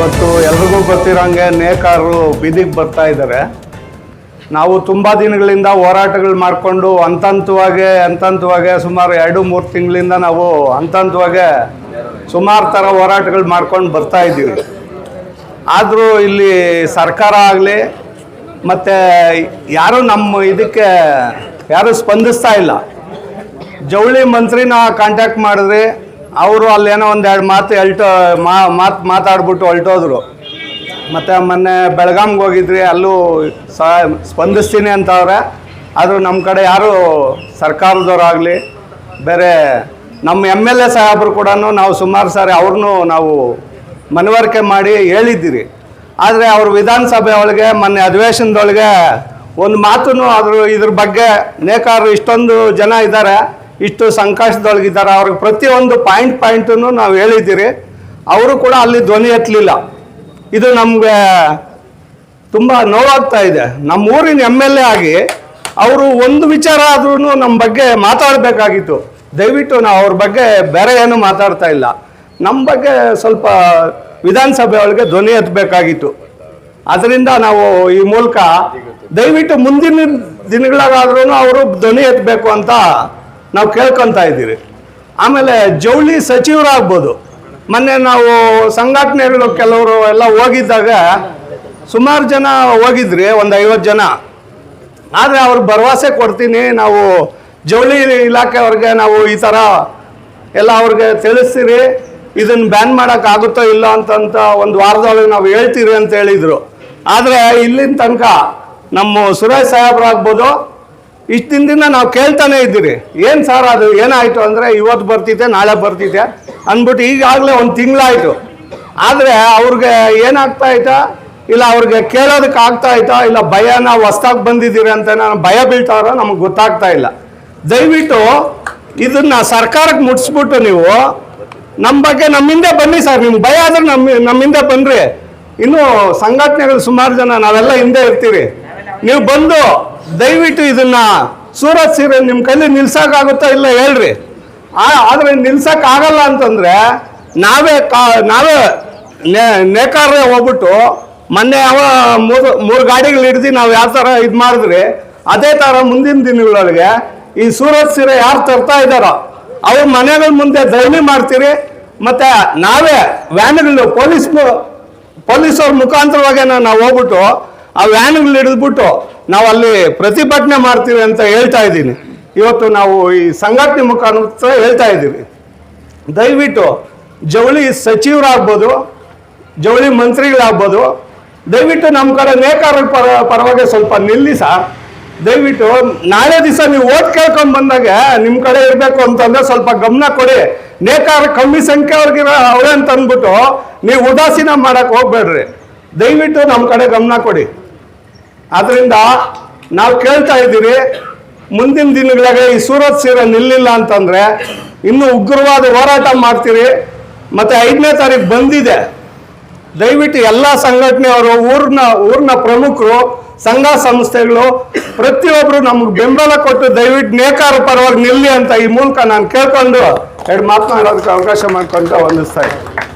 ಇವತ್ತು ಎಲ್ರಿಗೂ ಗೊತ್ತಿರೋಂಗೆ ನೇಕಾರರು ಬೀದಿಗೆ ಬರ್ತಾ ಇದ್ದಾರೆ. ನಾವು ತುಂಬ ದಿನಗಳಿಂದ ಹೋರಾಟಗಳು ಮಾಡಿಕೊಂಡು ಹಂತ ಹಂತವಾಗಿ ಹಂತ ಹಂತವಾಗಿ ಸುಮಾರು ಎರಡು, ಮೂರು ತಿಂಗಳಿಂದ ನಾವು ಹಂತ ಹಂತವಾಗಿ ಸುಮಾರು ಥರ ಹೋರಾಟಗಳು ಮಾಡ್ಕೊಂಡು ಬರ್ತಾ ಇದ್ದೀವಿ. ಆದರೂ ಇಲ್ಲಿ ಸರ್ಕಾರ ಆಗಲಿ, ಮತ್ತು ಯಾರೂ ನಮ್ಮ ಇದಕ್ಕೆ ಯಾರೂ ಸ್ಪಂದಿಸ್ತಾ ಇಲ್ಲ. ಜವಳಿ ಮಂತ್ರಿನ ಕಾಂಟ್ಯಾಕ್ಟ್ ಮಾಡಿದ್ರಿ ಅವರು ಅಲ್ಲೇನೋ ಒಂದು ಎರಡು ಮಾತು ಎಲ್ಟೋ ಮಾತು, ಮಾತಾಡ್ಬಿಟ್ಟು ಹೊಲ್ಟೋದ್ರು. ಮತ್ತು ಮೊನ್ನೆ ಬೆಳಗಾಮ್ಗೆ ಹೋಗಿದ್ರಿ ಅಲ್ಲೂ ಸಹ ಸ್ಪಂದಿಸ್ತೀನಿ ಅಂತವ್ರೆ. ಆದರೂ ನಮ್ಮ ಕಡೆ ಯಾರು ಸರ್ಕಾರದವರಾಗಲಿ, ಬೇರೆ ನಮ್ಮ ಎಂ ಎಲ್ ಎ ಸಾಹೇಬರು ಕೂಡ ನಾವು ಸುಮಾರು ಸಾರಿ ಅವ್ರನ್ನೂ ನಾವು ಮನವರಿಕೆ ಮಾಡಿ ಹೇಳಿದ್ದೀರಿ. ಆದರೆ ಅವರು ವಿಧಾನಸಭೆ ಒಳಗೆ, ಮೊನ್ನೆ ಅಧಿವೇಶನದೊಳಗೆ ಒಂದು ಮಾತನ್ನು ಅದ್ರ ಇದ್ರ ಬಗ್ಗೆ ನೇಕಾರರು ಇಷ್ಟೊಂದು ಜನ ಇದ್ದಾರೆ ಇಷ್ಟು ಸಂಕಷ್ಟದೊಳಗಿದ್ದಾರೆ. ಅವ್ರಿಗೆ ಪ್ರತಿಯೊಂದು ಪಾಯಿಂಟ್ ಪಾಯಿಂಟನ್ನು ನಾವು ಹೇಳಿದ್ದೀರಿ. ಅವರು ಕೂಡ ಅಲ್ಲಿ ಧ್ವನಿ ಎತ್ತಲಿಲ್ಲ. ಇದು ನಮಗೆ ತುಂಬ ನೋವಾಗ್ತಾ ಇದೆ. ನಮ್ಮ ಊರಿನ ಎಂ ಎಲ್ ಎ ಆಗಿ ಅವರು ಒಂದು ವಿಚಾರ ಆದ್ರೂ ನಮ್ಮ ಬಗ್ಗೆ ಮಾತಾಡಬೇಕಾಗಿತ್ತು. ದಯವಿಟ್ಟು ನಾವು ಅವ್ರ ಬಗ್ಗೆ ಬೇರೆ ಏನು ಮಾತಾಡ್ತಾ ಇಲ್ಲ. ನಮ್ಮ ಬಗ್ಗೆ ಸ್ವಲ್ಪ ವಿಧಾನಸಭೆ ಒಳಗೆ ಧ್ವನಿ ಎತ್ತಬೇಕಾಗಿತ್ತು. ಅದರಿಂದ ನಾವು ಈ ಮೂಲಕ ದಯವಿಟ್ಟು ಮುಂದಿನ ದಿನಗಳಾದ್ರೂ ಅವರು ಧ್ವನಿ ಎತ್ತಬೇಕು ಅಂತ ನಾವು ಕೇಳ್ಕೊತಾ ಇದ್ದೀರಿ. ಆಮೇಲೆ ಜವಳಿ ಸಚಿವರಾಗ್ಬೋದು. ಮೊನ್ನೆ ನಾವು ಸಂಘಟನೆಗಳು ಕೆಲವರು ಎಲ್ಲ ಹೋಗಿದ್ದಾಗ ಸುಮಾರು ಜನ ಹೋಗಿದ್ರಿ, ಒಂದು ಐವತ್ತು ಜನ. ಆದರೆ ಅವ್ರಿಗೆ ಭರವಸೆ ಕೊಡ್ತೀನಿ, ನಾವು ಜವಳಿ ಇಲಾಖೆಯವ್ರಿಗೆ ನಾವು ಈ ಥರ ಎಲ್ಲ ಅವ್ರಿಗೆ ತಿಳಿಸ್ತೀರಿ ಇದನ್ನು ಬ್ಯಾನ್ ಮಾಡೋಕ್ಕಾಗುತ್ತೋ ಇಲ್ಲ ಅಂತಂತ ಒಂದು ವಾರದೊಳಗೆ ನಾವು ಹೇಳ್ತೀರಿ ಅಂತ ಹೇಳಿದರು. ಆದರೆ ಇಲ್ಲಿನ ತನಕ ನಮ್ಮ ಸುರೇಶ್ ಸಾಹೇಬ್ರಾಗ್ಬೋದು ಇಷ್ಟು ದಿನದಿಂದ ನಾವು ಕೇಳ್ತಾನೆ ಇದ್ದೀರಿ. ಏನು ಸರ್ ಅದು? ಏನಾಯಿತು ಅಂದರೆ ಇವತ್ತು ಬರ್ತಿದ್ದೆ, ನಾಳೆ ಬರ್ತಿದ್ದೆ ಅಂದ್ಬಿಟ್ಟು ಈಗಾಗಲೇ ಒಂದು ತಿಂಗಳಾಯಿತು. ಆದರೆ ಅವ್ರಿಗೆ ಏನಾಗ್ತಾ ಆಯ್ತಾ ಇಲ್ಲ, ಅವ್ರಿಗೆ ಕೇಳೋದಕ್ಕೆ ಆಗ್ತಾ ಆಯ್ತಾ ಇಲ್ಲ ಭಯ ನಾವು ಹೊಸ್ದಾಗಿ ಬಂದಿದ್ದೀರಿ ಅಂತ ನಾನು ಭಯ ಬೀಳ್ತಾರೋ ನಮಗೆ ಗೊತ್ತಾಗ್ತಾ ಇಲ್ಲ. ದಯವಿಟ್ಟು ಇದನ್ನು ಸರ್ಕಾರಕ್ಕೆ ಮುಟ್ಸ್ಬಿಟ್ಟು ನೀವು ನಮ್ಮ ಬಗ್ಗೆ ನಮ್ಮಿಂದ ಬನ್ನಿ ಸರ್. ನಿಮ್ಗೆ ಭಯ ಆದ್ರೆ ನಮ್ಮ ನಮ್ಮಿಂದ ಬನ್ನಿರಿ ಇನ್ನು ಸಂಘಟನೆಗಳು ಸುಮಾರು ಜನ ನಾವೆಲ್ಲ ಹಿಂದೆ ಇರ್ತೀವಿ ನೀವು ಬಂದು ದಯವಿಟ್ಟು ಇದನ್ನ ಸೂರತ್ ಸೀರೆ ನಿಮ್ಮ ಕೈಲಿ ನಿಲ್ಸಕ್ಕಾಗುತ್ತಾ ಇಲ್ಲ ಹೇಳ್ರಿ. ಆದ್ರೆ ನಿಲ್ಸಕ್ ಆಗಲ್ಲ ಅಂತಂದ್ರೆ ನಾವೇ ಕಾ, ನಾವೇ ನೇಕಾರೇ ಹೋಗ್ಬಿಟ್ಟು ಮೊನ್ನೆ ಯಾವ ಮೂರು ಗಾಡಿಗಳು ಹಿಡ್ದು ನಾವು ಯಾವ ಥರ ಇದು ಮಾಡಿದ್ರಿ, ಅದೇ ಥರ ಮುಂದಿನ ದಿನಗಳೊಳಗೆ ಈ ಸೂರತ್ ಸೀರೆ ಯಾರು ತರ್ತಾ ಇದ್ದಾರೋ, ಅವ್ರ ಮನೆಗಳ ಮುಂದೆ ಧರಣಿ ಮಾಡ್ತೀರಿ, ಮತ್ತೆ ನಾವೇ ವ್ಯಾನ್ಗಳು ಪೊಲೀಸ್ ಪೊಲೀಸವ್ರ ಮುಖಾಂತರವಾಗಿ ನಾವು ಹೋಗ್ಬಿಟ್ಟು ಆ ವ್ಯಾನ್ಗಳು ಹಿಡಿದ್ಬಿಟ್ಟು ನಾವು ಅಲ್ಲಿ ಪ್ರತಿಭಟನೆ ಮಾಡ್ತೀವಿ ಅಂತ ಹೇಳ್ತಾ ಇದ್ದೀನಿ. ಇವತ್ತು ನಾವು ಈ ಸಂಘಟನೆ ಮುಖಾಂತರ ಹೇಳ್ತಾ ಇದ್ದೀವಿ. ದಯವಿಟ್ಟು ಜವಳಿ ಸಚಿವರಾಗ್ಬೋದು, ಜವಳಿ ಮಂತ್ರಿಗಳಾಗ್ಬೋದು, ದಯವಿಟ್ಟು ನಮ್ಮ ಕಡೆ ನೇಕಾರರ ಪರ, ಪರವಾಗಿ ಸ್ವಲ್ಪ ನಿಲ್ಲಿ ಸರ್. ದಯವಿಟ್ಟು ನಾಳೆ ದಿವಸ ನೀವು ಓಟ್ ಕೇಳ್ಕೊಂಡ್ ಬಂದಾಗ ನಿಮ್ಮ ಕಡೆ ಇರಬೇಕು ಅಂತಂದ್ರೆ ಸ್ವಲ್ಪ ಗಮನ ಕೊಡಿ. ನೇಕಾರ ಕಮ್ಮಿ ಸಂಖ್ಯೆ ಅವ್ರಿಗಿರೋ ಅವರೇ ಅಂತ ಅಂದ್ಬಿಟ್ಟು ನೀವು ಉದಾಸೀನ ಮಾಡಕ್ ಹೋಗ್ಬೇಡ್ರಿ. ದಯವಿಟ್ಟು ನಮ್ಮ ಕಡೆ ಗಮನ ಕೊಡಿ. ಆದ್ರಿಂದ ನಾವು ಕೇಳ್ತಾ ಇದ್ದೀವಿ, ಮುಂದಿನ ದಿನಗಳಿಗೆ ಈ ಸೂರತ್ ಸೀರೆ ನಿಲ್ಲಿಲ್ಲ ಅಂತಂದ್ರೆ ಇನ್ನೂ ಉಗ್ರವಾದ ಹೋರಾಟ ಮಾಡ್ತೀರಿ. ಮತ್ತೆ ಐದನೇ ತಾರೀಕು ಬಂದಿದೆ. ದಯವಿಟ್ಟು ಎಲ್ಲ ಸಂಘಟನೆಯವರು, ಊರಿನ ಊರಿನ ಪ್ರಮುಖರು, ಸಂಘ ಸಂಸ್ಥೆಗಳು ಪ್ರತಿಯೊಬ್ಬರು ನಮಗೆ ಬೆಂಬಲ ಕೊಟ್ಟು ದಯವಿಟ್ಟು ನೇಕಾರ ಪರವಾಗಿ ನಿಲ್ಲಿ ಅಂತ ಈ ಮೂಲಕ ನಾನು ಕೇಳ್ಕೊಂಡು ಎರಡು ಮಾತನಾಡೋದಕ್ಕೆ ಅವಕಾಶ ಮಾಡ್ಕೊಂತ ವಂದಿಸ್ತಾ ಇದ್ದೀನಿ